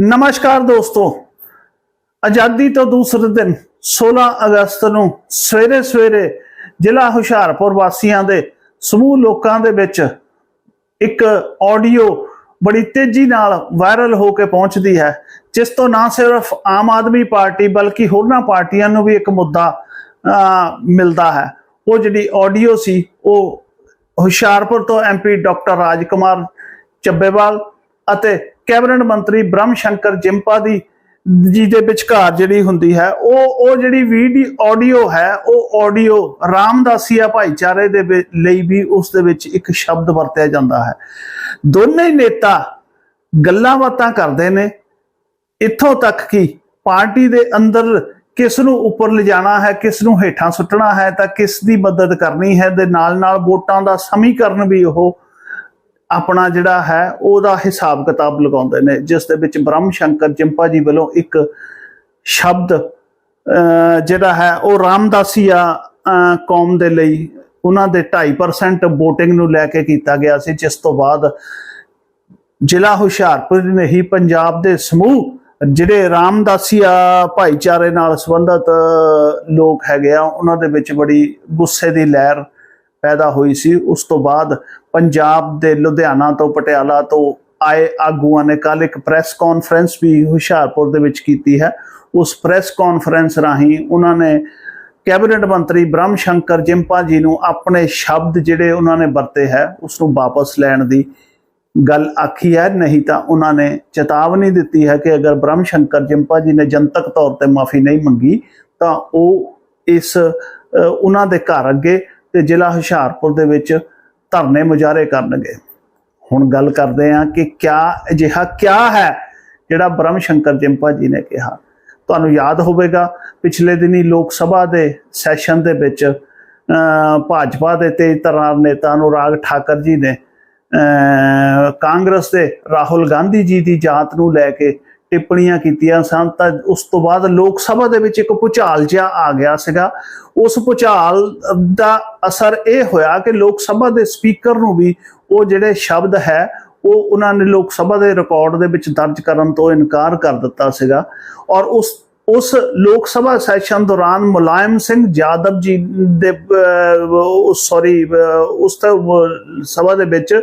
ਨਮਸਕਾਰ ਦੋਸਤੋ। ਆਜ਼ਾਦੀ ਤੋਂ ਦੂਸਰੇ ਦਿਨ 16 ਅਗਸਤ ਨੂੰ ਸਵੇਰੇ ਸਵੇਰੇ ਜ਼ਿਲ੍ਹਾ ਹੁਸ਼ਿਆਰਪੁਰ ਵਾਸੀਆਂ ਦੇ ਸਮੂਹ ਲੋਕਾਂ ਦੇ ਵਿੱਚ ਇੱਕ ਆਡੀਓ ਬੜੀ ਤੇਜ਼ੀ ਨਾਲ ਵਾਇਰਲ ਹੋ ਕੇ ਪਹੁੰਚਦੀ ਹੈ ਜਿਸ ਤੋਂ ਨਾ ਸਿਰਫ ਆਮ ਆਦਮੀ ਪਾਰਟੀ ਬਲਕਿ ਹੋਰਨਾਂ ਪਾਰਟੀਆਂ ਨੂੰ ਵੀ ਇੱਕ ਮੁੱਦਾ ਅਹ, ਮਿਲਦਾ ਹੈ। ਉਹ ਜਿਹੜੀ ਆਡੀਓ ਸੀ ਉਹ ਹੁਸ਼ਿਆਰਪੁਰ ਤੋਂ ਐਮਪੀ ਡਾਕਟਰ ਰਾਜਕੁਮਾਰ ਚੱਬੇਵਾਲ ਅਤੇ ਕੈਬਨਿਟ ਮੰਤਰੀ ਬ੍ਰਹਮ ਸ਼ੰਕਰ ਜਿੰਪਾ ਦੀ, ਜੀ ਦੇ ਵਿਚਕਾਰ ਜਿਹੜੀ ਹੁੰਦੀ ਹੈ, ਉਹ ਉਹ ਜਿਹੜੀ ਵੀਡੀਓ ਆਡੀਓ ਹੈ, ਉਹ ਆਡੀਓ ਰਾਮਦਾਸੀਆ ਭਾਈਚਾਰੇ ਦੇ ਲਈ ਵੀ ਉਸ ਦੇ ਵਿੱਚ ਇੱਕ ਸ਼ਬਦ ਵਰਤਿਆ ਜਾਂਦਾ ਹੈ। ਦੋਨੇ ਨੇਤਾ ਗੱਲਾਂ ਬਾਤਾਂ ਕਰਦੇ ਨੇ। ਇੱਥੋਂ ਤੱਕ ਕਿ ਪਾਰਟੀ ਦੇ ਅੰਦਰ ਕਿਸ ਨੂੰ ਉੱਪਰ ਲਿਜਾਣਾ ਹੈ, ਕਿਸ ਨੂੰ ਹੇਠਾਂ ਸੁੱਟਣਾ ਹੈ, ਤਾਂ ਕਿਸ ਦੀ ਮਦਦ ਕਰਨੀ ਹੈ, ਦੇ ਨਾਲ ਨਾਲ ਵੋਟਾਂ ਦਾ ਸਮੀਕਰਨ ਵੀ ਉਹ ਆਪਣਾ ਜਿਹੜਾ ਹੈ, ਉਹਦਾ ਹਿਸਾਬ ਕਿਤਾਬ ਲਗਾਉਂਦੇ ਨੇ, ਜਿਸ ਦੇ ਵਿੱਚ ਬ੍ਰਹਮ ਸ਼ੰਕਰ ਜਿੰਪਾ ਜੀ ਵੱਲੋਂ ਇੱਕ ਸ਼ਬਦ ਜਿਹੜਾ ਹੈ, ਉਹ ਰਾਮਦਾਸੀਆ ਕੌਮ ਦੇ ਲਈ ਉਹਨਾਂ ਦੇ 2.5% VOTING ਨੂੰ ਲੈ ਕੇ ਕੀਤਾ ਗਿਆ ਸੀ, ਜਿਸ ਤੋਂ ਬਾਅਦ ਜ਼ਿਲ੍ਹਾ ਹੁਸ਼ਿਆਰਪੁਰ ਨਹੀਂ ਪੰਜਾਬ ਦੇ ਸਮੂਹ, ਜਿਹੜੇ ਰਾਮਦਾਸੀਆ ਭਾਈਚਾਰੇ ਨਾਲ ਸੰਬੰਧਿਤ ਲੋਕ ਹੈਗੇ ਆ, ਉਹਨਾਂ ਦੇ ਵਿੱਚ ਬੜੀ ਗੁੱਸੇ ਦੀ ਲਹਿਰ ਪੈਦਾ ਹੋਈ ਸੀ। ਉਸ ਤੋਂ ਬਾਅਦ ਪੰਜਾਬ ਦੇ ਲੁਧਿਆਣਾ ਤੋਂ, ਪਟਿਆਲਾ ਤੋਂ ਆਏ ਆਗੂਆਂ ਨੇ ਕੱਲ ਇੱਕ ਪ੍ਰੈਸ ਕਾਨਫਰੰਸ ਵੀ ਹੁਸ਼ਿਆਰਪੁਰ ਦੇ ਵਿੱਚ ਕੀਤੀ ਹੈ। ਉਸ ਪ੍ਰੈਸ ਕਾਨਫਰੰਸ ਰਾਹੀਂ ਉਹਨਾਂ ਨੇ ਕੈਬਨਿਟ ਮੰਤਰੀ ਬ੍ਰਹਮ ਸ਼ੰਕਰ ਜਿੰਪਾ ਜੀ ਨੂੰ ਆਪਣੇ ਸ਼ਬਦ ਜਿਹੜੇ ਉਹਨਾਂ ਨੇ ਵਰਤੇ ਹੈ, ਉਸ ਨੂੰ ਵਾਪਸ ਲੈਣ ਦੀ ਗੱਲ ਆਖੀ ਹੈ। ਨਹੀਂ ਤਾਂ ਉਹਨਾਂ ਨੇ ਚੇਤਾਵਨੀ ਦਿੱਤੀ ਹੈ ਕਿ ਅਗਰ ਬ੍ਰਹਮ ਸ਼ੰਕਰ ਜਿੰਪਾ ਜੀ ਨੇ ਜਨਤਕ ਤੌਰ ਤੇ ਮਾਫੀ ਨਹੀਂ ਮੰਗੀ, ਤਾਂ ਉਹ ਇਸ ਉਹਨਾਂ ਦੇ ਘਰ ਅੱਗੇ ਤੇ ਜ਼ਿਲ੍ਹਾ ਹੁਸ਼ਿਆਰਪੁਰ ਦੇ ਵਿੱਚ ਧਰਨੇ ਮੁਜ਼ਾਹਰੇ ਕਰਨਗੇ। ਹੁਣ ਗੱਲ ਕਰਦੇ ਹਾਂ ਕਿ ਕਿਆ ਅਜਿਹਾ ਕਿਆ ਹੈ ਜਿਹੜਾ ਬ੍ਰਹਮ ਸ਼ੰਕਰ ਜਿੰਪਾ ਜੀ ਨੇ ਕਿਹਾ। ਤੁਹਾਨੂੰ ਯਾਦ ਹੋਵੇਗਾ ਪਿਛਲੇ ਦਿਨੀ ਲੋਕ ਸਭਾ ਦੇ ਸੈਸ਼ਨ ਦੇ ਵਿੱਚ ਅ, ਭਾਜਪਾ ਦੇ ਤੇਜ਼ ਤਰਾਰ ਨੇਤਾ ਅਨੁਰਾਗ ਠਾਕਰ ਜੀ ਨੇ ਅਹ ਕਾਂਗਰਸ ਦੇ ਰਾਹੁਲ ਗਾਂਧੀ ਜੀ ਦੀ ਜਾਤ ਨੂੰ ਲੈ ਕੇ ਟਿੱਪਣੀਆਂ ਕੀਤੀਆਂ ਸਨ, ਤਾਂ ਉਸ ਤੋਂ ਬਾਅਦ ਲੋਕ ਸਭਾ ਦੇ ਵਿੱਚ ਇੱਕ ਭੁਚਾਲ ਜਿਹਾ ਆ ਗਿਆ ਸੀਗਾ। ਉਸ ਭੁਚਾਲ ਦਾ ਅਸਰ ਇਹ ਹੋਇਆ ਕਿ ਲੋਕ ਸਭਾ ਦੇ ਸਪੀਕਰ ਨੂੰ ਵੀ ਉਹ ਜਿਹੜੇ ਸ਼ਬਦ ਹੈ, ਉਹ ਉਹਨਾਂ ਨੇ ਲੋਕ ਸਭਾ ਦੇ ਰਿਕਾਰਡ ਦੇ ਵਿੱਚ ਦਰਜ ਕਰਨ ਤੋਂ ਇਨਕਾਰ ਕਰ ਦਿੱਤਾ ਸੀਗਾ। ਔਰ ਉਸ ਉਸ ਲੋਕ ਸਭਾ ਸੈਸ਼ਨ ਦੌਰਾਨ ਮੁਲਾਇਮ ਸਿੰਘ ਜਾਦਵ ਜੀ ਦੇ ਸੌਰੀ ਉਸ ਸਭਾ ਦੇ ਵਿੱਚ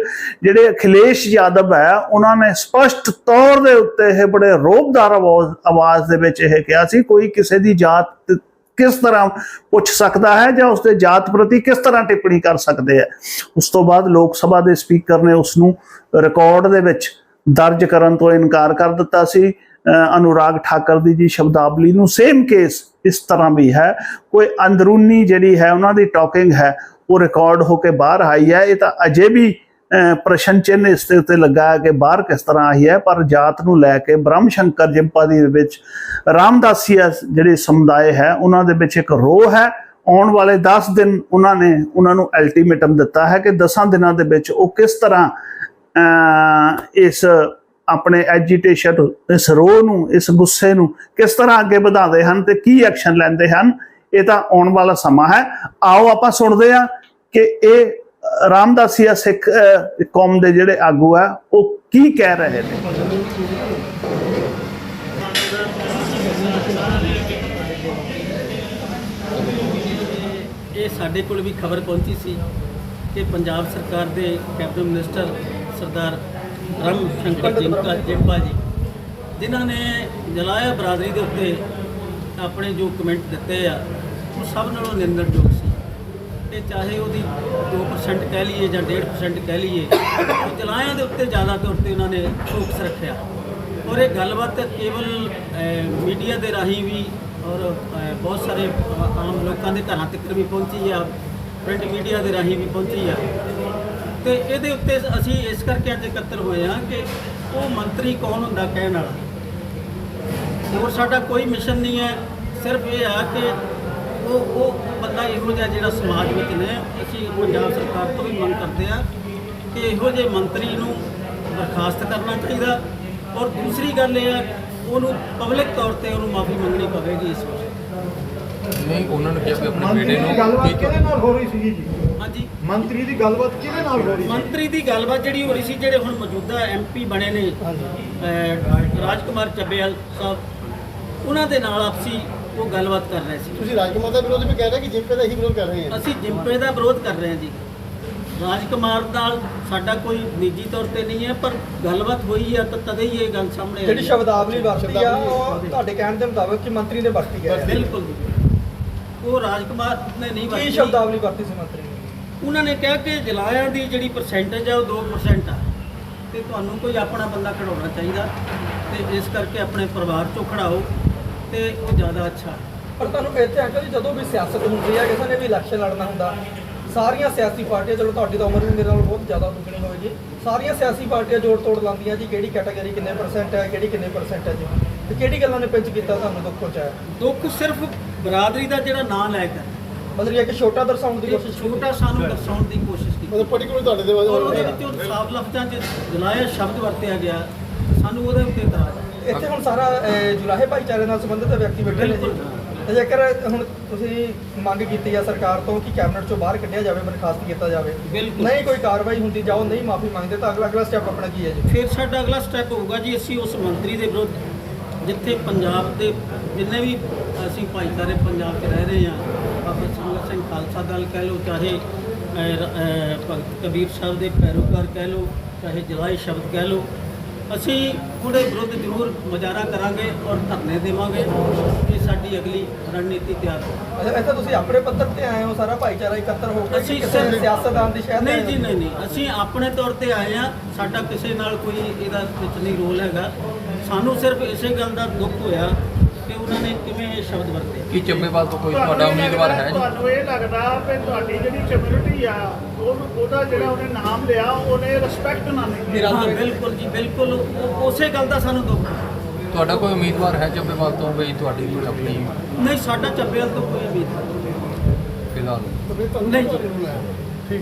ਜਿਹੜੇ ਅਖਿਲੇਸ਼ ਯਾਦਵ ਹੈ, ਉਹਨਾਂ ਨੇ ਸਪਸ਼ਟ ਤੌਰ ਦੇ ਉੱਤੇ ਇਹ ਬੜੇ ਰੋਬਦਾਰ ਆਵਾਜ਼ ਆਵਾਜ਼ ਦੇ ਵਿੱਚ ਇਹ ਕਿਹਾ ਸੀ, ਕੋਈ ਕਿਸੇ ਦੀ ਜਾਤ ਕਿਸ ਤਰ੍ਹਾਂ ਪੁੱਛ ਸਕਦਾ ਹੈ ਜਾਂ ਉਸਦੇ ਜਾਤ ਪ੍ਰਤੀ ਕਿਸ ਤਰ੍ਹਾਂ ਟਿੱਪਣੀ ਕਰ ਸਕਦੇ ਹੈ। ਉਸ ਤੋਂ ਬਾਅਦ ਲੋਕ ਸਭਾ ਦੇ ਸਪੀਕਰ ਨੇ ਉਸ ਨੂੰ ਰਿਕਾਰਡ ਦੇ ਵਿੱਚ ਦਰਜ ਕਰਨ ਤੋਂ ਇਨਕਾਰ ਕਰ ਦਿੱਤਾ ਸੀ। ਅਨੁਰਾਗ ਠਾਕਰ ਦੀ ਜੀ ਸ਼ਬਦਾਵਲੀ ਨੂੰ ਸੇਮ ਕੇਸ ਇਸ ਤਰ੍ਹਾਂ ਵੀ ਹੈ। ਕੋਈ ਅੰਦਰੂਨੀ ਜਿਹੜੀ ਹੈ ਉਹਨਾਂ ਦੀ ਟਾਕਿੰਗ ਹੈ, ਉਹ ਰਿਕਾਰਡ ਹੋ ਕੇ ਬਾਹਰ ਆਈ ਹੈ। ਇਹ ਤਾਂ ਅਜੇ ਵੀ ਪ੍ਰਸ਼ਨ ਚਿੰਨ ਇਸ ਦੇ ਉੱਤੇ ਲੱਗਾ ਹੈ ਕਿ ਬਾਹਰ ਕਿਸ ਤਰ੍ਹਾਂ ਆਈ ਹੈ, ਪਰ ਜਾਤ ਨੂੰ ਲੈ ਕੇ ਬ੍ਰਹਮ ਸ਼ੰਕਰ ਜਿੰਪਾ ਦੀ ਵਿੱਚ ਰਾਮਦਾਸੀਆ ਜਿਹੜੇ ਸਮੁਦਾਇ ਹੈ, ਉਹਨਾਂ ਦੇ ਵਿੱਚ ਇੱਕ ਰੋਹ ਹੈ। ਆਉਣ ਵਾਲੇ 10 ਦਿਨ ਉਹਨਾਂ ਨੇ, ਉਹਨਾਂ ਨੂੰ ਅਲਟੀਮੇਟਮ ਦਿੱਤਾ ਹੈ ਕਿ 10 ਦਿਨਾਂ ਦੇ ਵਿੱਚ ਉਹ ਕਿਸ ਤਰ੍ਹਾਂ ਇਸ ਆਪਣੇ ਐਜੀਟੇਸ਼ਨ ਇਸ ਰੋਹ ਨੂੰ, ਇਸ ਗੁੱਸੇ ਨੂੰ ਕਿਸ ਤਰ੍ਹਾਂ ਅੱਗੇ ਵਧਾਉਂਦੇ ਹਨ ਤੇ ਕੀ ਐਕਸ਼ਨ ਲੈਂਦੇ ਹਨ, ਇਹ ਤਾਂ ਆਉਣ ਵਾਲਾ ਸਮਾਂ ਹੈ। ਆਓ ਆਪਾਂ ਸੁਣਦੇ ਹਾਂ ਕਿ ਇਹ ਰਾਮਦਾਸੀਆ ਸਿੱਖ ਕੌਮ ਦੇ ਜਿਹੜੇ ਆਗੂ ਆ, ਉਹ ਕੀ ਕਹਿ ਰਹੇ ਨੇ? ਇਹ ਸਾਡੇ ਕੋਲ ਵੀ ਖਬਰ ਪਹੁੰਚੀ ਸੀ ਕਿ ਪੰਜਾਬ ਸਰਕਾਰ ਦੇ ਕੈਬਨਿਟ ਮਿਨਿਸਟਰ ਸਰਦਾਰ ਰਮ ਸ਼ੰਕਰ ਜਿੰਕਾ ਜਿੰਪਾ ਜੀ, ਜਿਨ੍ਹਾਂ ਨੇ ਜਲਾਇਆ ਬਰਾਦਰੀ ਦੇ ਉੱਤੇ ਆਪਣੇ ਜੋ ਕਮੈਂਟ ਦਿੱਤੇ ਆ, ਉਹ ਸਭ ਨਾਲੋਂ ਨਿੰਦਣਯੋਗ ਸੀ। ਤੇ ਚਾਹੇ ਉਹਦੀ 2% ਕਹਿ ਲਈਏ ਜਾਂ 1.5% ਕਹਿ ਲਈਏ, ਉਹ ਜਲਾਇਆਂ ਦੇ ਉੱਤੇ ਜ਼ਿਆਦਾ ਤੌਰ ਤੇ ਉਹਨਾਂ ਨੇ ਫੋਕਸ ਰੱਖਿਆ। ਔਰ ਇਹ ਗੱਲਬਾਤ ਕੇਵਲ ਮੀਡੀਆ ਦੇ ਰਾਹੀਂ ਵੀ ਔਰ ਬਹੁਤ ਸਾਰੇ ਆਮ ਲੋਕਾਂ ਦੇ ਘਰਾਂ ਤੱਕ ਵੀ ਪਹੁੰਚੀ ਆ ਪ੍ਰਿੰਟ ਮੀਡੀਆ ਦੇ ਰਾਹੀਂ ਵੀ ਪਹੁੰਚੀ ਆ। ਤੇ ਇਹਦੇ ਉੱਤੇ ਅਸੀਂ ਇਸ ਕਰਕੇ ਅੱਜ ਇਕੱਤਰ ਹੋਏ ਆ ਕਿ ਉਹ ਮੰਤਰੀ ਕੌਣ ਹੁੰਦਾ ਕਹਿਣ ਵਾਲਾ। ਹੋਰ ਸਾਡਾ ਕੋਈ ਮਿਸ਼ਨ ਨਹੀਂ ਹੈ। ਸਿਰਫ ਇਹ ਆ ਕਿ ਉਹ ਉਹ ਬੰਦਾ ਇਹੋ ਜਿਹਾ ਜਿਹੜਾ ਸਮਾਜ ਵਿੱਚ ਨੇ ਅਸੀਂ ਪੰਜਾਬ ਸਰਕਾਰ ਤੋਂ ਵੀ ਮੰਗ ਕਰਦੇ ਆ ਕਿ ਇਹੋ ਜਿਹੇ ਮੰਤਰੀ ਨੂੰ ਬਰਖਾਸਤ ਕਰਨਾ ਚਾਹੀਦਾ। ਔਰ ਦੂਸਰੀ ਗੱਲ ਇਹ ਆ ਉਹਨੂੰ ਪਬਲਿਕ ਤੌਰ ਤੇ ਉਹਨੂੰ ਮਾਫੀ ਮੰਗਣੀ ਪਵੇਗੀ ਇਸ ਵਾਰ। ਨਹੀਂ ਉਹਨਾਂ ਨੇ ਕਿਹਾ ਕਿ ਆਪਣੇ ਬੇਟੇ ਨੂੰ ਕਿਹਦੇ ਨਾਲ ਹੋ ਰਹੀ ਸੀਗੀ ਜੀ। ਮੰਤਰੀ ਦੀ ਗੱਲਬਾਤ ਕਿਹਦੇ ਨਾਲ ਹੋ ਰਹੀ ਸੀ? ਮੰਤਰੀ ਦੀ ਗੱਲਬਾਤ ਜਿਹੜੀ ਹੋ ਰਹੀ ਸੀ ਜਿਹੜੇ ਹੁਣ ਮੌਜੂਦਾ ਐਮਪੀ ਬਣੇ ਨੇ ਰਾਜਕੁਮਾਰ ਚੱਬੇਵਾਲ ਸਾਹਿਬ ਉਹਨਾਂ ਦੇ ਨਾਲ ਆਪਸੀ ਉਹ ਗੱਲਬਾਤ ਕਰ ਰਹੇ ਸੀ। ਤੁਸੀਂ ਰਾਜਕੁਮਾਰ ਦਾ ਵਿਰੋਧ ਵੀ ਕਹਿ ਰਹੇ ਕਿ ਜਿੰਪੇ ਦਾ ਹੀ ਵਿਰੋਧ ਕਰ ਰਹੇ ਆ? ਅਸੀਂ ਜਿੰਪੇ ਦਾ ਵਿਰੋਧ ਕਰ ਰਹੇ ਹਾਂ ਜੀ। ਰਾਜਕੁਮਾਰ ਨਾਲ ਸਾਡਾ ਕੋਈ ਨਿੱਜੀ ਤੌਰ ਤੇ ਨਹੀਂ ਹੈ ਪਰ ਗੱਲਬਾਤ ਹੋਈ ਆ ਤਾਂ ਤਦੇ ਹੀ ਇਹ ਗੱਲ ਸਾਹਮਣੇ ਆਈ ਜਿਹੜੀ ਹੈ। ਸ਼ਬਦਾਵਲੀ ਵਰਤੀ ਆ ਉਹ ਤੁਹਾਡੇ ਕਹਿਣ ਦੇ ਮੁਤਾਬਕ ਕਿ ਮੰਤਰੀ ਨੇ ਵਰਤੀ ਹੈ। ਬਿਲਕੁਲ। ਉਹ ਰਾਜਕੁਮਾਰ ਨੇ ਨਹੀਂ ਕੀ ਵਰਤੀ ਸ਼ਬਦਾਵਲੀ ਵਰਤੀ ਸੀ ਮੰਤਰੀ ਉਹਨਾਂ ਨੇ ਕਿਹਾ ਕਿ ਜਲਾਇਆਂ ਦੀ ਜਿਹੜੀ ਪਰਸੈਂਟੇਜ ਆ ਉਹ 2% ਆ। ਤੇ ਤੁਹਾਨੂੰ ਕੋਈ ਆਪਣਾ ਬੰਦਾ ਖੜਾਉਣਾ ਚਾਹੀਦਾ ਤੇ ਇਸ ਕਰਕੇ ਆਪਣੇ ਪਰਿਵਾਰ ਚੋਂ ਖੜਾਓ ਤੇ ਉਹ ਜ਼ਿਆਦਾ ਅੱਛਾ। ਪਰ ਤੁਹਾਨੂੰ ਇੱਥੇ ਅੰਕਲ ਜੀ ਜਦੋਂ ਵੀ ਸਿਆਸਤ ਹੁੰਦੀ ਹੈ ਕਿਸੇ ਨੇ ਵੀ ਇਲੈਕਸ਼ਨ ਲੜਨਾ ਹੁੰਦਾ ਸਾਰੀਆਂ ਸਿਆਸੀ ਪਾਰਟੀਆਂ ਚਲੋ ਤੁਹਾਡੀ ਤਾਂ ਉਮਰ ਵੀ ਮੇਰੇ ਨਾਲੋਂ ਬਹੁਤ ਜ਼ਿਆਦਾ ਦੁੱਗਣੀ ਹੋਏਗੀ ਸਾਰੀਆਂ ਸਿਆਸੀ ਪਾਰਟੀਆਂ ਜੋੜ ਤੋੜ ਲਾਉਂਦੀਆਂ ਜੀ ਕਿਹੜੀ ਕੈਟਾਗਰੀ ਕਿੰਨੇ ਪਰਸੈਂਟ ਹੈ ਕਿਹੜੀ ਕਿੰਨੇ ਪਰਸੈਂਟ ਹੈ ਜੀ। ਤੇ ਕਿਹੜੀ ਗੱਲਾਂ ਨੇ ਪਿੰਚ ਕੀਤਾ ਤੁਹਾਨੂੰ ਦੁੱਖ ਪਹੁੰਚਾਇਆ? ਦੁੱਖ ਸਿਰਫ ਬਰਾਦਰੀ ਦਾ ਜਿਹੜਾ ਨਾਂ ਲੈ ਕੇ। ਮਤਲਬ ਇਹ ਕਿ ਛੋਟਾ ਦਰਸਾਉਣ ਦੀ ਇੱਕ ਕੋਸ਼ਿਸ਼ ਕੀਤੀ। ਛੋਟਾ ਸਾਨੂੰ ਦਰਸਾਉਣ ਦੀ ਕੋਸ਼ਿਸ਼ ਕੀਤੀ। ਮਤਲਬ ਪਾਰਟਿਕੂਲਰ ਤੁਹਾਡੇ ਦੇ ਔਰ ਉਹਦੇ ਵਿੱਚ ਉਹ ਸਾਫ਼ ਲਫ਼ਜ਼ਾਂ 'ਚ ਜਲਾਇਆ ਸ਼ਬਦ ਵਰਤਿਆ ਗਿਆ। ਸਾਨੂੰ ਉਹਦੇ ਉੱਤੇ ਇਤਰਾਜ਼ ਹੈ ਇੱਥੇ ਹੁਣ ਸਾਰਾ ਅਹ, ਜੁਲਾਹੇ ਭਾਈਚਾਰੇ ਨਾਲ ਸੰਬੰਧਿਤ ਵਿਅਕਤੀ ਬੈਠੇ ਨੇ ਜੀ। ਬਿਲਕੁਲ। ਤੇ ਜੇਕਰ ਹੁਣ ਤੁਸੀਂ ਮੰਗ ਕੀਤੀ ਹੈ ਸਰਕਾਰ ਤੋਂ ਕਿ ਕੈਬਨਿਟ ਚੋਂ ਬਾਹਰ ਕੱਢਿਆ ਜਾਵੇ ਬਰਖਾਸਤ ਕੀਤਾ ਜਾਵੇ। ਬਿਲਕੁਲ। ਨਹੀਂ ਕੋਈ ਕਾਰਵਾਈ ਹੁੰਦੀ ਜਾਓ ਨਹੀਂ ਮਾਫੀ ਮੰਗਦੇ ਤਾਂ ਅਗਲਾ ਅਗਲਾ ਸਟੈਪ ਆਪਣਾ ਕੀ ਹੈ ਜੀ? ਫਿਰ ਸਾਡਾ ਅਗਲਾ ਸਟੈਪ ਹੋਊਗਾ ਜੀ ਅਸੀਂ ਉਸ ਮੰਤਰੀ ਦੇ ਵਿਰੁੱਧ ਜਿੱਥੇ ਪੰਜਾਬ ਦੇ ਜਿੰਨੇ ਵੀ ਅਸੀਂ ਭਾਈਚਾਰੇ ਪੰਜਾਬ 'ਚ ਰਹਿ ਰਹੇ ਹਾਂ, ਬਾਬਾ ਸੰਗਤ ਸਿੰਘ ਖਾਲਸਾ ਦਲ ਕਹਿ ਲਓ, ਚਾਹੇ ਭਗਤ ਕਬੀਰ ਸਾਹਿਬ ਦੇ ਪੈਰੋਕਾਰ ਕਹਿ ਲਓ, ਚਾਹੇ ਜਲਾਈ ਸ਼ਬਦ ਕਹਿ ਲਓ ਅਸੀਂ ਉਹਦੇ ਵਿਰੁੱਧ ਜ਼ਰੂਰ ਮੁਜ਼ਾਹਰਾ ਕਰਾਂਗੇ ਔਰ ਧਰਨੇ ਦੇਵਾਂਗੇ ਇਹ ਸਾਡੀ ਅਗਲੀ ਰਣਨੀਤੀ ਤਿਆਰ ਹੋ ਅੱਛਾ ਤੁਸੀਂ ਆਪਣੇ ਪੱਧਰ ਤੇ ਆਏ ਹੋ ਸਾਰਾ ਭਾਈਚਾਰਾ ਇਕੱਤਰ ਹੋ ਕੇ ਅਸੀਂ ਕਿਸੇ ਸਿਆਸਤਦਾਨ ਦੀ ਸ਼ਹਿਰ ਨਹੀਂ ਜੀ ਨਹੀਂ ਨਹੀਂ। ਅਸੀਂ ਆਪਣੇ ਤੌਰ ਤੇ ਆਏ ਆ ਸਾਡਾ ਕਿਸੇ ਨਾਲ ਕੋਈ ਇਹਦਾ ਵਿੱਚ ਨਹੀਂ ਰੋਲ ਹੈਗਾ। ਸਾਨੂੰ ਸਿਰਫ ਇਸੇ ਗੱਲ ਦਾ ਦੁੱਖ ਹੋਇਆ ਕਿ ਉਹਨਾਂ ਨੇ ਕਿਵੇਂ ਇਹ ਸ਼ਬਦ ਵਰਤੇ? ਕੀ ਚੱਬੇਵਾਲ ਤੋਂ ਕੋਈ ਤੁਹਾਡਾ ਉਮੀਦਵਾਰ ਹੈ ਜੀ? ਤੁਹਾਨੂੰ ਇਹ ਲੱਗਦਾ ਵੀ ਤੁਹਾਡੀ ਜਿਹੜੀ ਕਮਿਊਨਿਟੀ ਆ ਉਹ ਉਹਦਾ ਜਿਹੜਾ ਉਹਨੇ ਨਾਮ ਲਿਆ ਉਹਨੇ ਰਿਸਪੈਕਟ ਨਾ ਨਹੀਂ ਹਾਂ ਬਿਲਕੁਲ ਜੀ ਬਿਲਕੁਲ। ਉਹ- ਉਸੇ ਗੱਲ ਦਾ ਸਾਨੂੰ ਦੁੱਖ ਹੈ। ਤੁਹਾਡਾ ਕੋਈ ਉਮੀਦਵਾਰ ਹੈ ਚੱਬੇਵਾਲ ਤੋਂ ਵੀ ਤੁਹਾਡੀ ਆਪਣੀ? ਨਹੀਂ ਸਾਡਾ ਚੱਬੇਲ ਤੋਂ ਕੋਈ ਉਮੀਦ ਨਹੀਂ। ਫਿਲਹਾਲ। ਨਹੀਂ ਜੀ।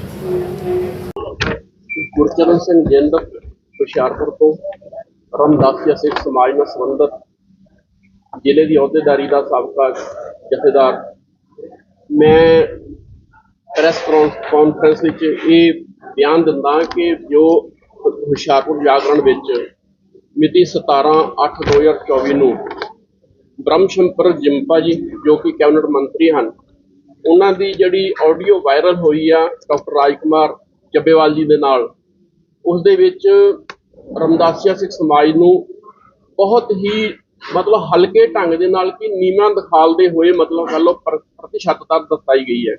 ਗੁਰਚਰਨ ਸਿੰਘ ਜਿੰਦ ਹੁਸ਼ਿਆਰਪੁਰ ਤੋਂ। ਰਮਦਾਸੀਆ ਸਿੱਖ ਸਮਾਜ ਨਾਲ ਸੰਬੰਧਿਤ ਜ਼ਿਲ੍ਹੇ ਦੀ ਅਹੁਦੇਦਾਰੀ ਦਾ ਸਾਬਕਾ ਜਥੇਦਾਰ। ਮੈਂ ਪ੍ਰੈਸ ਕਾਨਫਰੰਸ ਵਿੱਚ ਇਹ ਬਿਆਨ ਦਿੰਦਾ ਕਿ ਜੋ ਹੁਸ਼ਿਆਰਪੁਰ ਜਾਗਰਣ ਵਿੱਚ ਮਿਤੀ 17/8/2024 ਨੂੰ ਬ੍ਰਹਮਸ਼ੰਕਰ ਜਿੰਪਾ ਜੀ, ਜੋ ਕਿ ਕੈਬਨਿਟ ਮੰਤਰੀ ਹਨ, ਉਹਨਾਂ ਦੀ ਜਿਹੜੀ ਆਡੀਓ ਵਾਇਰਲ ਹੋਈ ਆ ਡਾਕਟਰ ਰਾਜਕੁਮਾਰ ਚੱਬੇਵਾਲ ਜੀ ਦੇ ਨਾਲ, ਉਸ ਦੇ ਵਿੱਚ ਰਮਦਾਸੀਆ ਸਿੱਖ ਸਮਾਜ ਨੂੰ ਬਹੁਤ ਹੀ ਮਤਲਬ ਹਲਕੇ ਢੰਗ ਦੇ ਨਾਲ ਕਿ ਨੀਵਾਂ ਦਿਖਾਲਦੇ ਹੋਏ ਮਤਲਬ ਗੱਲ ਉਹ ਪ੍ਰ- ਪ੍ਰਤੀਸ਼ਤਤਾ ਦਰਸਾਈ ਗਈ ਹੈ।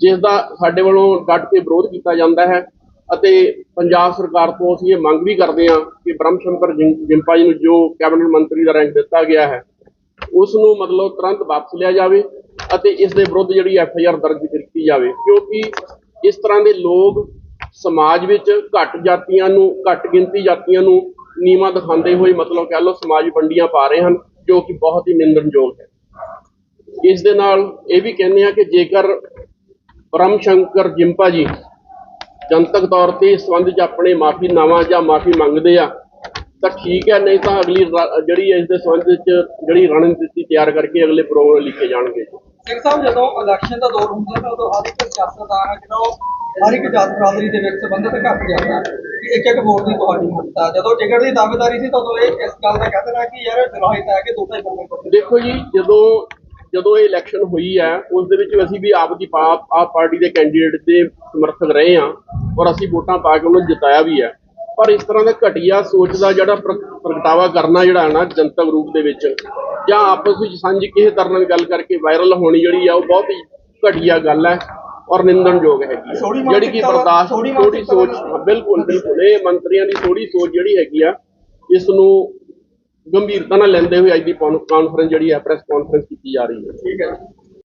ਜਿਸ ਦਾ ਸਾਡੇ ਵੱਲੋਂ ਡਟ ਕੇ ਵਿਰੋਧ ਕੀਤਾ ਜਾਂਦਾ ਹੈ ਅਤੇ ਪੰਜਾਬ ਸਰਕਾਰ ਤੋਂ ਅਸੀਂ ਇਹ ਮੰਗ ਵੀ ਕਰਦੇ ਹਾਂ ਕਿ ਬ੍ਰਹਮਸ਼ੰਕਰ ਜਿੰ- ਜਿੰਪਾ ਜੀ ਨੂੰ ਜੋ ਕੈਬਨਿਟ ਮੰਤਰੀ ਦਾ ਰੈਂਕ ਦਿੱਤਾ ਗਿਆ ਹੈ, ਉਸ ਨੂੰ ਮਤਲਬ ਤੁਰੰਤ ਵਾਪਸ ਲਿਆ ਜਾਵੇ ਅਤੇ ਇਸ ਦੇ ਵਿਰੁੱਧ ਜਿਹੜੀ ਐਫ ਆਈ ਆਰ ਦਰਜ ਕੀਤੀ ਜਾਵੇ। ਕਿਉਂਕਿ ਇਸ ਤਰ੍ਹਾਂ ਦੇ ਲੋਕ ਸਮਾਜ ਵਿੱਚ ਘੱਟ ਜਾਤੀਆਂ ਨੂੰ, ਘੱਟ ਗਿਣਤੀ ਜਾਤੀਆਂ ਨੂੰ ਨੀਵਾਂ ਦਿਖਾਉਂਦੇ ਹੋਏ ਮਤਲਬ ਕਹਿ ਲਓ ਸਮਾਜ ਵੰਡੀਆਂ ਪਾ ਰਹੇ ਹਨ, ਜੋ ਕਿ ਬਹੁਤ ਹੀ ਨਿੰਦਣਯੋਗ ਹੈ। ਇਸ ਦੇ ਨਾਲ ਇਹ ਵੀ ਕਹਿੰਦੇ ਆ ਕਿ ਜੇਕਰ ਬ੍ਰਹਮ ਸ਼ੰਕਰ ਜਿੰਪਾ ਜੀ ਜਨਤਕ ਤੌਰ ਤੇ ਇਸ ਸੰਬੰਧ 'ਚ ਆਪਣੇ ਮਾਫੀਨਾਮਾ ਜਾਂ ਮਾਫੀ ਮੰਗਦੇ ਆ, ਤਾਂ ਠੀਕ ਹੈ, ਨਹੀਂ ਤਾਂ ਅਗਲੀ ਜਿਹੜੀ ਇਸ ਦੇ ਸੰਬੰਧ ਵਿੱਚ ਜਿਹੜੀ ਰਣਨੀਤੀ ਤਿਆਰ ਕਰਕੇ ਅਗਲੇ ਪ੍ਰੋਗਰਾਮ ਲਿਖੇ ਜਾਣਗੇ। ਸਿੰਘ ਸਾਹਿਬ, ਜਦੋਂ ਇਲੈਕਸ਼ਨ ਦਾ ਦੌਰ ਹੁੰਦਾ ਤਾਂ ਉਦੋਂ ਹਰ ਇੱਕ ਸਿਆਸਤਦਾਨ ਹੈ ਜਿਹੜਾ ਉਹ ਹਰ ਇੱਕ ਜਾਤ ਬਰਾਦਰੀ ਦੇ ਵਿੱਚ ਸੰਬੰਧਿਤ ਘੱਟ ਜਾਂਦਾ ਕਿ ਇੱਕ ਇੱਕ ਵੋਟ ਦੀ ਤੁਹਾਡੀ ਮਹੱਤਤਾ ਜਦੋਂ ਟਿਕਟ ਦੀ ਦਾਅਵੇਦਾਰੀ ਸੀ ਤਾਂ ਉਦੋਂ ਇਹ ਇਸ ਗੱਲ ਦਾ ਕਹਿ ਦੇਣਾ ਕਿ ਯਾਰ ਜਨਾਹਿਤ ਹੈ ਕਿ ਦੋ ਢਾਈ ਬੰਦੇ ਦੇਖੋ ਜੀ, ਜਦੋਂ ਜਦੋਂ ਇਹ ਇਲੈਕਸ਼ਨ ਹੋਈ ਹੈ, ਉਸ ਦੇ ਵਿੱਚ ਅਸੀਂ ਵੀ ਆਪ ਦੀ ਆਪ ਆਪ ਪਾਰਟੀ ਦੇ ਕੈਂਡੀਡੇਟ ਦੇ ਸਮਰਥਕ ਰਹੇ ਹਾਂ ਔਰ ਅਸੀਂ ਵੋਟਾਂ ਪਾ ਕੇ ਉਹਨੂੰ ਜਿਤਾਇਆ ਵੀ ਹੈ। ਪਰ ਇਸ ਤਰ੍ਹਾਂ ਦਾ ਘਟੀਆ ਸੋਚ ਦਾ ਜਿਹੜਾ ਪ੍ਰਗਟਾਵਾ ਕਰਨਾ ਜਿਹੜਾ ਹੈ ਨਾ ਜਨਤਕ ਰੂਪ ਦੇ ਵਿੱਚ ਜਾਂ ਆਪਸ ਵਿੱਚ ਸਾਂਝੀ ਕਿਸੇ ਤਰ੍ਹਾਂ ਨਾਲ ਗੱਲ ਕਰਕੇ ਵਾਇਰਲ ਹੋਣੀ ਜਿਹੜੀ ਆ, ਉਹ ਬਹੁਤ ਹੀ ਘਟੀਆ ਗੱਲ ਹੈ। ਔਰ ਨਿੰਦਣਯੋਗ ਹੈਗੀ ਹੈ ਜਿਹੜੀ ਕਿ ਬਰਦਾਸ਼ਤ ਥੋੜੀ ਸੋਚ ਬਿਲਕੁਲ ਬਿਲਕੁਲ। ਇਹ ਮੰਤਰੀਆਂ ਦੀ ਥੋੜੀ ਸੋਚ ਜਿਹੜੀ ਹੈਗੀ ਆ ਇਸ ਨੂੰ ਗੰਭੀਰਤਾ ਨਾਲ ਲੈਂਦੇ ਹੋਏ ਅੱਜ ਦੀ ਕਾਨਫਰੰਸ ਜਿਹੜੀ ਹੈ ਪ੍ਰੈਸ ਕਾਨਫਰੰਸ ਕੀਤੀ ਜਾ ਰਹੀ ਹੈ। ਠੀਕ ਹੈ